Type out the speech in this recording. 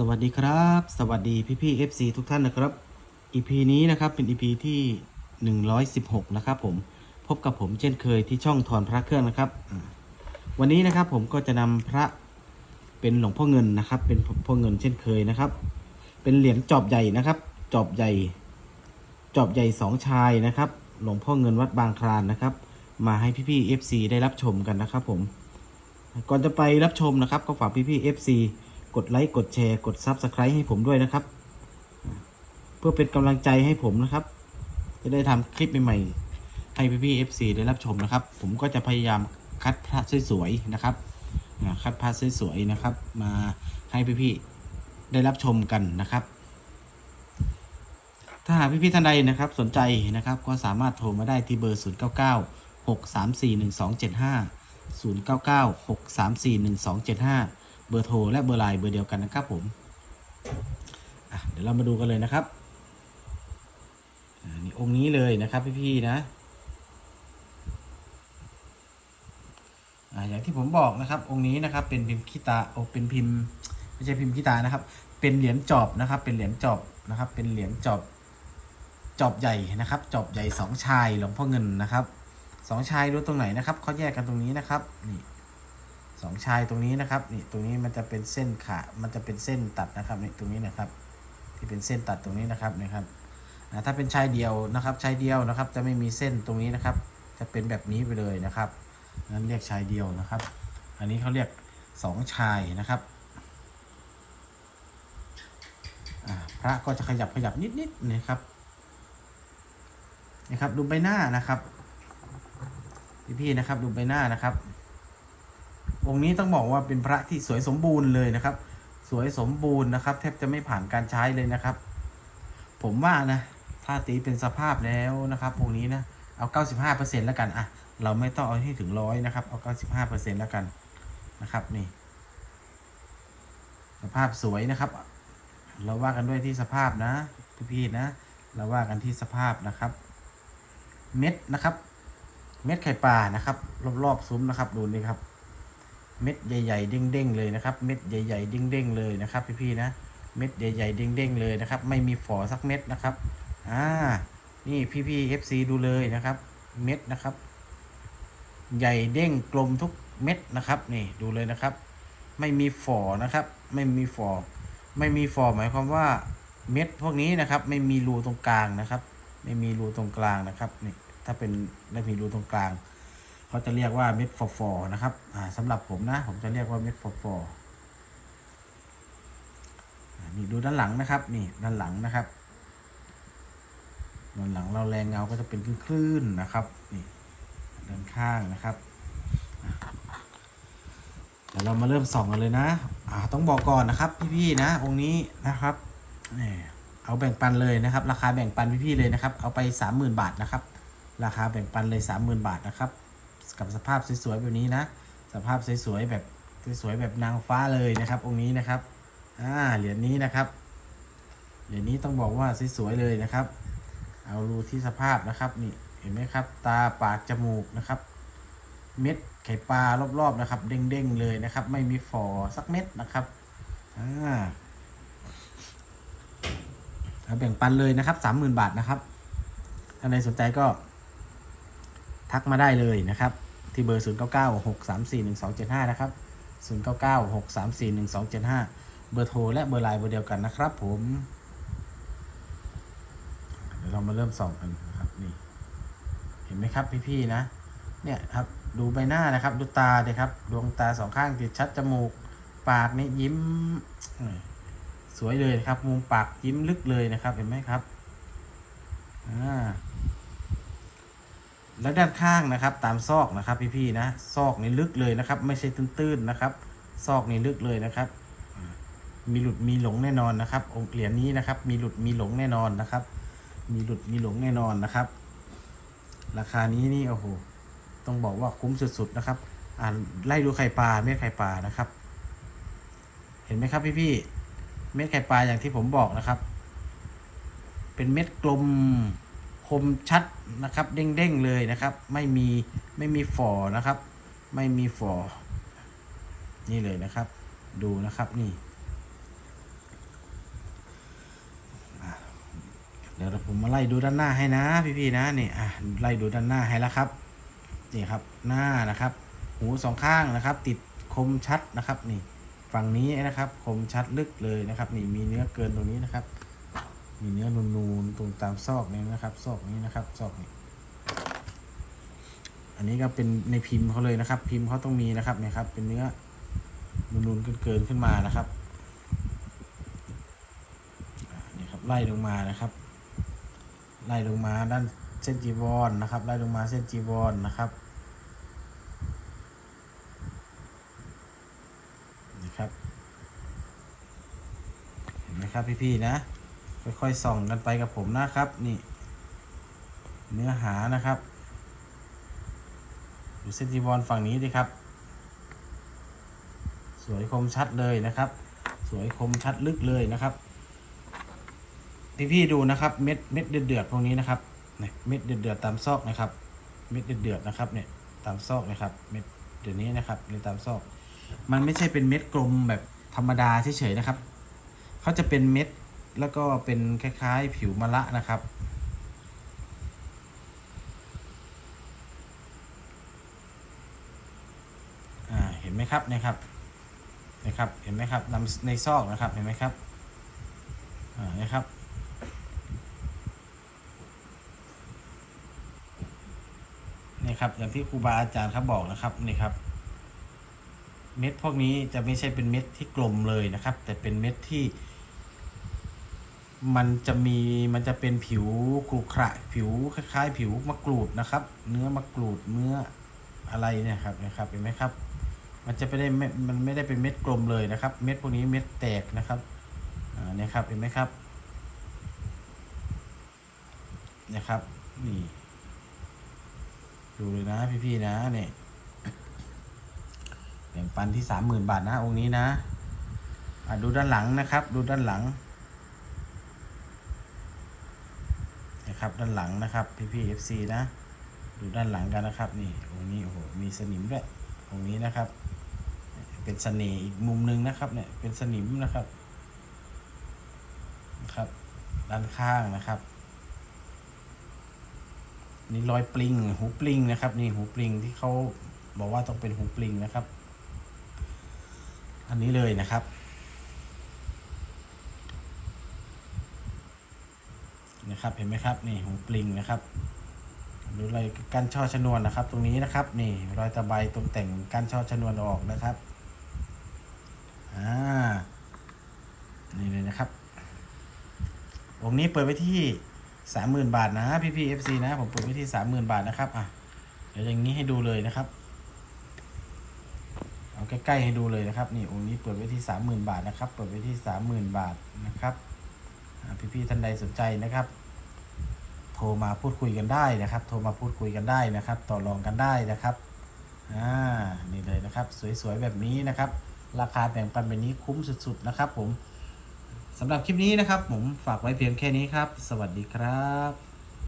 สวัสดีครับ สวัสดีพี่พี่ FC ทุกท่านนะครับ EP นี้นะครับเป็น EP ที่ 116 นะครับผมพบกับผมเช่นเคยที่ช่องถอนพระเครื่องนะครับ วันนี้นะครับผมก็จะนำพระเป็นหลวงพ่อเงินนะครับ เป็นพ่อเงินเช่นเคยนะครับ เป็นเหรียญจอบใหญ่นะครับ จอบใหญ่ จอบใหญ่สองชายนะครับ หลวงพ่อเงินวัดบางคลานนะครับ มาให้พี่พี่ FC ได้รับชมกันนะครับผมก่อนจะไปรับชมนะครับก็ฝากพี่พี่ FC กดไลค์กดแชร์กด Subscribe ให้ผมด้วยนะครับ เพื่อเป็นกำลังใจให้ผมนะครับ จะได้ทำคลิปใหม่ๆให้พี่พี่ๆ FC ได้รับชมนะครับ ผมก็จะพยายามคัดพระสวยๆนะครับคัดพระสวยๆนะครับ มาให้พี่พี่ๆได้รับชมกันนะครับ ถ้าหากพี่พี่ๆท่านใดนะครับ สนใจนะครับก็สามารถโทรมาได้ที่เบอร์ 0 9 9 6 3 4 1 2 7 5 0 9 9 6 3 4 1 2 7 5 เบอร์โทรและเบอร์ไลน์เบอร์เดียวกันนะครับผมเดี๋ยวเรามาดูกันเลยนะครับอ่านี่องค์นี้เลยนะครับพี่ๆนะอย่างที่ผมบอกนะครับ องค์นี้นะครับ เป็นพิมพ์ขี้ตาโอเป็นพิมพ์ไม่ใช่พิมพ์ขี้ตานะครับ เป็นเหรียญจอบนะครับ เป็นเหรียญจอบนะครับ เป็นเหรียญจอบจอบใหญ่นะครับ จอบใหญ่สองชายหลวงพ่อเงินนะครับสองชายดูตรงไหนนะครับเขาแยกกันตรงนี้นะครับนี่ สองชายตรงนี้นะครับนี่ตรงนี้มันจะเป็นเส้นขา มันจะเป็นเส้นตัดนะครับนี่ตรงนี้นะครับ ที่เป็นเส้นตัดตรงนี้นะครับนะครับถ้าเป็นชายเดียวนะครับชายเดียวนะครับ จะไม่มีเส้นตรงนี้นะครับ จะเป็นแบบนี้ไปเลยนะครับนั้นเรียกชายเดียวนะครับ อันนี้เขาเรียกสองชายนะครับพระก็จะขยับขยับนิดๆนะครับนะครับ ดูใบหน้านะครับพี่ๆนะครับ ดูใบหน้านะครับ องค์นี้ต้องบอกว่าเป็นพระที่สวยสมบูรณ์เลยนะครับ สวยสมบูรณ์นะครับ แทบจะไม่ผ่านการใช้เลยนะครับ ผมว่านะถ้าตีเป็นสภาพแล้วนะครับองค์นี้นะเอา 95%แล้วกันอะเราไม่ต้องเอาให้ถึงร้อยนะครับ เอา 95%แล้วกันนะครับนี่สภาพสวยนะครับ เราว่ากันด้วยที่สภาพนะพี่ๆนะ เราว่ากันที่สภาพนะครับ เม็ดนะครับ เม็ดไข่ปลานะครับ รอบๆซุ้มนะครับดูนี่ครับ เม็ดใหญ่ๆเด้งๆเลยนะครับ เม็ดใหญ่ๆเด้งๆเลยนะครับพี่ๆนะ เม็ดใหญ่ๆเด้งๆเลยนะครับ ไม่มีฝอสักเม็ดนะครับ อ่า นี่พี่ๆ FC ดูเลยนะครับ เม็ดนะครับ ใหญ่เด้งกลมทุกเม็ดนะครับ นี่ดูเลยนะครับ ไม่มีฝอนะครับ ไม่มีฝอ ไม่มีฝอหมายความว่าเม็ดพวกนี้นะครับ ไม่มีรูตรงกลางนะครับ ไม่มีรูตรงกลางนะครับ นี่ถ้าเป็นไม่มีรูตรงกลาง เขาจะเรียกว่าเม็ดฟอฟอนะครับอ่าสำหรับผมนะ ผมจะเรียกว่าเม็ดฟอฟอนี่ดูด้านหลังนะครับ นี่ด้านหลังนะครับด้านหลังเราแรงเงาก็จะเป็นคลื่นๆนะครับนี่ด้านข้างนะครับเดี๋ยวเรามาเริ่มส่องกันเลยนะอ่าต้องบอกก่อนนะครับ พี่ๆนะองค์นี้นะครับนี่เอาแบ่งปันเลยนะครับ ราคาแบ่งปันพี่ๆเลยนะครับ เอาไปสามหมื่นบาทนะครับ ราคาแบ่งปันเลยสามหมื่นบาทนะครับ กับสภาพสวยๆแบบนี้นะ สภาพสวยๆแบบสวยๆแบบนางฟ้าเลยนะครับ องค์นี้นะครับอ่าเหรียญนี้นะครับเหรียญนี้ต้องบอกว่าสวยๆเลยนะครับ เอารูที่สภาพนะครับนี่เห็นไหมครับ ตาปากจมูกนะครับ เม็ดไข่ปลารอบๆนะครับ เด้งๆเลยนะครับ ไม่มีฝอสักเม็ดนะครับอ่าแบ่งปันเลยนะครับสามหมื่นบาทนะครับ ถ้าใครสนใจก็ทักมาได้เลยนะครับ ที่เบอร์ 0 9 9 6 3 4 1 2 7 5 นะครับ 0 9 9 6 3 4 1 2 7 5 เบอร์โทรและเบอร์ไลน์เบอร์เดียวกันนะครับผม เดี๋ยวเรามาเริ่มส่องกันนะครับนี่ เห็นไหมครับพี่ๆนะ เนี่ยครับดูใบหน้านะครับ ดูตาเลยครับ ดวงตาสองข้างติดชัดจมูก ปากนี่ยิ้ม สวยเลยครับ มุมปากยิ้มลึกเลยนะครับ เห็นไหมครับ อ่า แล้วด้านข้างนะครับ ตามซอกนะครับพี่ๆนะซอกนี่ลึกเลยนะครับ ไม่ใช่ตื้นๆนะครับ ซอกนี่ลึกเลยนะครับ มีหลุดมีหลงแน่นอนนะครับ องค์เหรียญนี้นะครับ มีหลุดมีหลงแน่นอนนะครับ มีหลุดมีหลงแน่นอนนะครับ ราคานี้นี่โอ้โหต้องบอกว่าคุ้มสุดๆนะครับ อ่าไล่ดูไข่ปลาเม็ดไข่ปลานะครับ เห็นไหมครับพี่ๆเม็ดไข่ปลาอย่างที่ผมบอกนะครับ เป็นเม็ดกลม คมชัดนะครับเด้งๆเลยนะครับ ไม่มีไม่มีฝ่อนะครับ ไม่มีฝอนี่เลยนะครับ ดูนะครับนี่เดี๋ยวผมมาไล่ดูด้านหน้าให้นะ พี่ๆนะนี่อะไล่ดูด้านหน้าให้แล้วครับนี่ครับหน้านะครับ หูสองข้างนะครับ ติดคมชัดนะครับนี่ฝั่งนี้นะครับ คมชัดลึกเลยนะครับ นี่มีเนื้อเกินตรงนี้นะครับ มีเนื้อนูนๆตรงตามซอกนี้นะครับ ซอกนี้นะครับ ซอกนี้ อันนี้ก็เป็นในพิมพ์เขาเลยนะครับ พิมพ์เขาต้องมีนะครับนี่ยครับ เป็นเนื้อนูนๆเกินๆขึ้นมานะครับนี่ครับไล่ลงมานะครับ ไล่ลงมาด้านเส้นจีวรนะครับ ไล่ลงมาเส้นจีวรนะครับนี่ครับเห็นไหมครับพี่ๆนะ ค่อยๆส่องกันไปกับผมนะครับ นี่ เนื้อหานะครับดูเส้นจีวรฝั่งนี้ดิครับ สวยคมชัดเลยนะครับ สวยคมชัดลึกเลยนะครับพี่ๆดูนะครับ เม็ดเม็ดเดือดเดือดๆพวกนี้นะครับเนี่ยเม็ดเดือดเดือดๆตามซอกนะครับ เม็ดเดือดเดือดๆนะครับเนี่ยตามซอกนะครับ เม็ดเดี๋ยวนี้นะครับในตามซอก มันไม่ใช่เป็นเม็ดกลมแบบธรรมดาเฉยๆนะครับเขาจะเป็นเม็ด แล้วก็เป็นคล้ายๆ ผิวมะละนะครับอ่าเห็นไหมครับเนะครับนะครับ เห็นไหมครับนำในซอกนะครับ เห็นไหมครับอ่านะครับ นี่ครับ อย่างที่ครูบาอาจารย์เขาบอกนะครับ นี่ครับ เม็ดพวกนี้จะไม่ใช่เป็นเม็ดที่กลมเลยนะครับ แต่เป็นเม็ดที่ มันจะมีมันจะเป็นผิวกรุขระผิวคล้ายๆ ผิวมะกรูดนะครับ เนื้อมะกรูดเนื้ออะไรเนี่ยครับนะครับเห็นไหมครับ มันจะไม่ได้ไม่มันไม่ได้เป็นเม็ดกลมเลยนะครับ เม็ดพวกนี้เม็ดแตกนะครับอ่าเนี่ยครับเห็นไหมครับเนี่ยครับนี่ดูเลยนะพี่ๆนะเนี่ยแบ่งปันที่สามหมื่นบาทนะองค์นี้นะอะดูด้านหลังนะครับ ดูด้านหลัง นะครับ ด้านหลังนะครับพี่ๆ FC นะ ดูด้านหลังกันนะครับ นี่องค์นี้โอ้โหมีสนิมด้วยองค์นี้นะครับ เป็นเสน่ห์อีกมุมหนึ่งนะครับ เนี่ยเป็นสนิมนะครับนะครับ ด้านข้างนะครับ นี่รอยปลิงหูปลิงนะครับ นี่หูปลิงที่เขาบอกว่าต้องเป็นหูปลิงนะครับ อันนี้เลยนะครับ นะครับเห็นไหมครับนี่หูปลิงนะครับดูรอยกั้นช่อชนวนนะครับ ตรงนี้นะครับนี่รอยตะไบตรงแต่งกั้นช่อชนวนออกนะครับอ่านี่เลยนะครับองค์นี้เปิดไว้ที่สามหมื่นบาทนะพี่พี่เอฟซีนะผมเปิดไว้ที่สามหมื่นบาทนะครับอะเดี๋ยวอย่างนี้ให้ดูเลยนะครับเอาใกล้ๆให้ดูเลยนะครับนี่องค์นี้เปิดไว้ที่สามหมื่นบาทนะครับ เปิดไว้ที่สามหมื่นบาทนะครับ พี่ๆท่านใดสนใจนะครับ โทรมาพูดคุยกันได้นะครับ โทรมาพูดคุยกันได้นะครับ ต่อรองกันได้นะครับอ่านี่เลยนะครับ สวยๆแบบนี้นะครับ ราคาแบ่งปันแบบนี้คุ้มสุดๆนะครับ ผมสำหรับคลิปนี้นะครับ ผมฝากไว้เพียงแค่นี้ครับ สวัสดีครับ